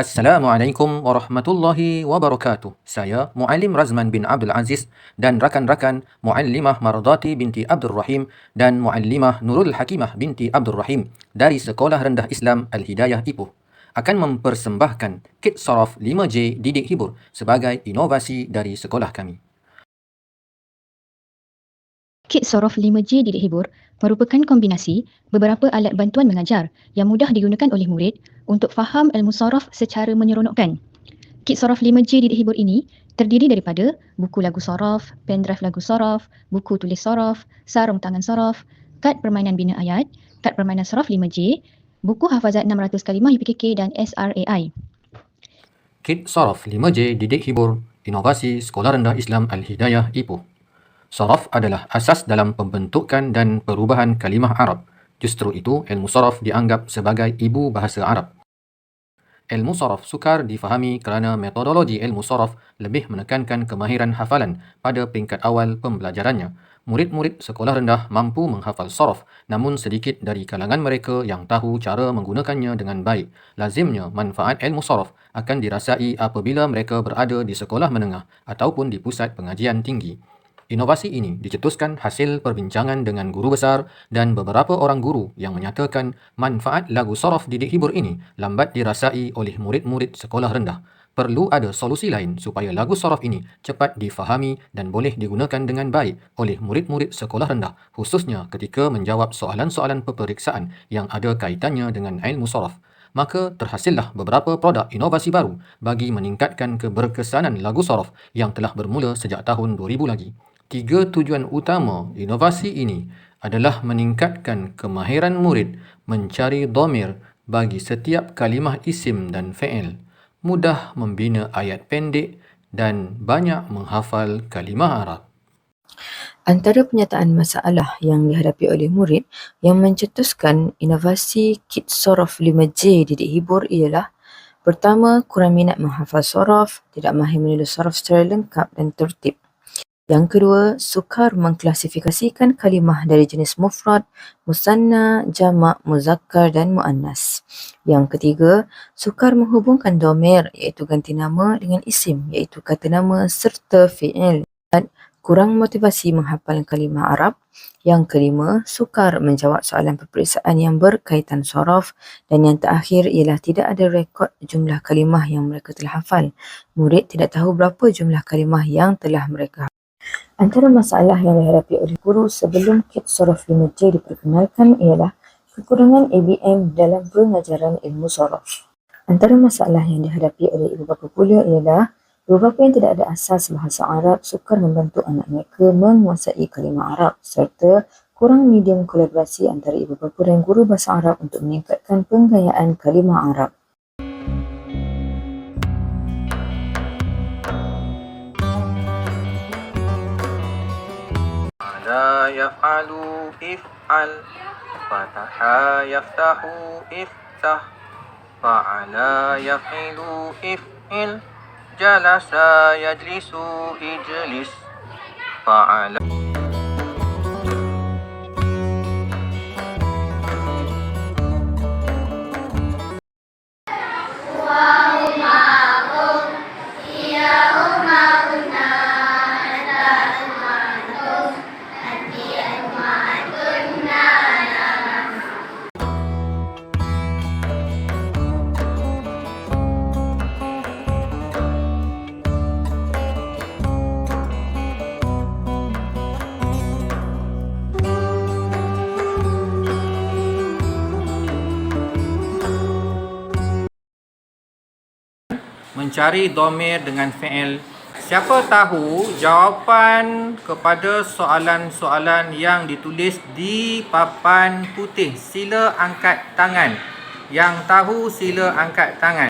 Assalamualaikum warahmatullahi wabarakatuh. Saya Muallim Razman bin Abdul Aziz dan rakan-rakan Muallimah Mardati binti Abdul Rahim dan Muallimah Nurul Hakimah binti Abdul Rahim dari Sekolah Rendah Islam Al-Hidayah Ipoh akan mempersembahkan kit soraf 5J didik hibur sebagai inovasi dari sekolah kami. Kit Sorof 5G Didik Hibur merupakan kombinasi beberapa alat bantuan mengajar yang mudah digunakan oleh murid untuk faham ilmu sorof secara menyeronokkan. Kit Sorof 5G Didik Hibur ini terdiri daripada buku lagu sorof, pendrive lagu sorof, buku tulis sorof, sarung tangan sorof, kad permainan bina ayat, kad permainan sorof 5G, buku hafazat 600 kalimah UPKK dan SRAI. Kit Soraf 5J Didik Hibur Inovasi Sekolah Rendah Islam Al-Hidayah Ipoh. Soraf adalah asas dalam pembentukan dan perubahan kalimah Arab. Justru itu, ilmu soraf dianggap sebagai ibu bahasa Arab. Ilmu soraf sukar difahami kerana metodologi ilmu soraf lebih menekankan kemahiran hafalan pada peringkat awal pembelajarannya. Murid-murid sekolah rendah mampu menghafal soraf namun sedikit dari kalangan mereka yang tahu cara menggunakannya dengan baik. Lazimnya manfaat ilmu soraf akan dirasai apabila mereka berada di sekolah menengah ataupun di pusat pengajian tinggi. Inovasi ini dicetuskan hasil perbincangan dengan guru besar dan beberapa orang guru yang menyatakan manfaat lagu sorof didik hibur ini lambat dirasai oleh murid-murid sekolah rendah. Perlu ada solusi lain supaya lagu sorof ini cepat difahami dan boleh digunakan dengan baik oleh murid-murid sekolah rendah khususnya ketika menjawab soalan-soalan peperiksaan yang ada kaitannya dengan ilmu sorof maka terhasillah beberapa produk inovasi baru bagi meningkatkan keberkesanan lagu sorof yang telah bermula sejak tahun 2000 lagi. Tiga tujuan utama inovasi ini adalah meningkatkan kemahiran murid mencari domir bagi setiap kalimah isim dan fi'il, mudah membina ayat pendek dan banyak menghafal kalimah Arab. Antara penyataan masalah yang dihadapi oleh murid yang mencetuskan inovasi kit sorof 5J didik hibur ialah Pertama, kurang minat menghafal sorof, tidak mahir menulis sorof secara lengkap dan tertib. Yang kedua, sukar mengklasifikasikan kalimah dari jenis mufrad, musanna, jamak, muzakkar dan muannas. Yang ketiga, sukar menghubungkan domir iaitu ganti nama dengan isim iaitu kata nama serta fi'il. Dan kurang motivasi menghafal kalimah Arab. Yang kelima, sukar menjawab soalan peperiksaan yang berkaitan sorof. Dan yang terakhir ialah tidak ada rekod jumlah kalimah yang mereka telah hafal. Murid tidak tahu berapa jumlah kalimah yang telah mereka hafal. Antara masalah yang dihadapi oleh guru sebelum kit sorof 5J diperkenalkan ialah kekurangan ABM dalam pengajaran ilmu sorof. Antara masalah yang dihadapi oleh ibu bapa pula ialah ibu bapa yang tidak ada asas bahasa Arab sukar membantu anak mereka menguasai kalimah Arab serta kurang medium kolaborasi antara ibu bapa dan guru bahasa Arab untuk meningkatkan penggayaan kalimah Arab. لا يفعل إفعل فتح يفتح إفتح فعل يفعل إفعل جلس يجلس إجلس فعل mencari domir dengan fi'il. Siapa tahu jawapan kepada soalan-soalan yang ditulis di papan putih? Sila angkat tangan. Yang tahu sila angkat tangan.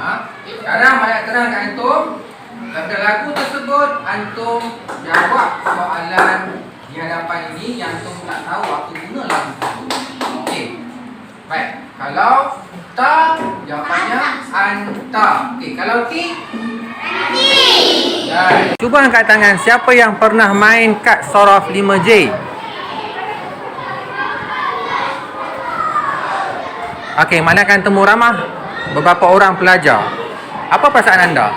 Ha? Sekarang Maya terang kat antum. Daripada lagu tersebut, antum jawab soalan di hadapan ini yang antum tak tahu apa guna lagu. Okey. Baik. Kalau ta, jawapannya anta. Okey. Kalau ti, Baik. Cuba angkat tangan siapa yang pernah main kad sorof 5J? Okey, mana akan temu ramah beberapa orang pelajar. Apa perasaan anda?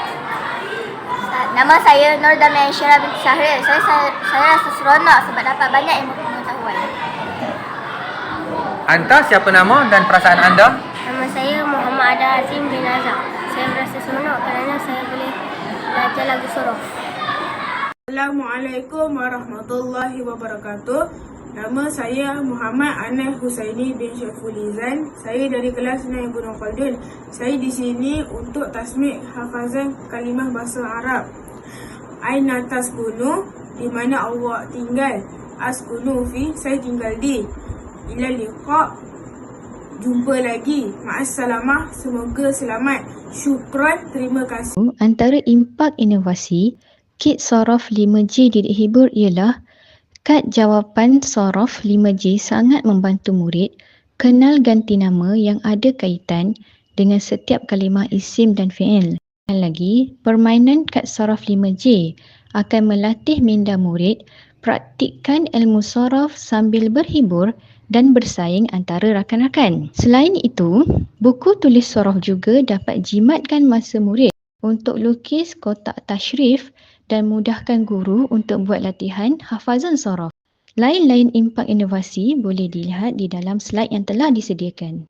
Nama saya Nur Damian Syara binti Syahril. Saya, saya saya rasa seronok sebab dapat banyak ilmu pengetahuan. Anta siapa nama dan perasaan anda? Nama saya Muhammad Ada Azim bin Azam. Saya merasa seronok kerana saya boleh belajar lagu sorof. Assalamualaikum warahmatullahi wabarakatuh. Nama saya Muhammad Anif Husaini bin Syaful Izan. Saya dari kelas 9 Ibnu Khaldun. Saya di sini untuk tasmik hafazan kalimah bahasa Arab. Aina taskunu di mana awak tinggal. Askunu fi saya tinggal di. Ila liqa jumpa lagi. Ma'assalamah semoga selamat. Syukran terima kasih. Antara impak inovasi kit sorof 5G didik hibur ialah kad jawapan sorof 5G sangat membantu murid kenal ganti nama yang ada kaitan dengan setiap kalimah isim dan fi'il. Dan lagi, permainan kad sorof 5J akan melatih minda murid praktikkan ilmu sorof sambil berhibur dan bersaing antara rakan-rakan. Selain itu, buku tulis sorof juga dapat jimatkan masa murid untuk lukis kotak tashrif dan mudahkan guru untuk buat latihan hafazan sorof. Lain-lain impak inovasi boleh dilihat di dalam slide yang telah disediakan.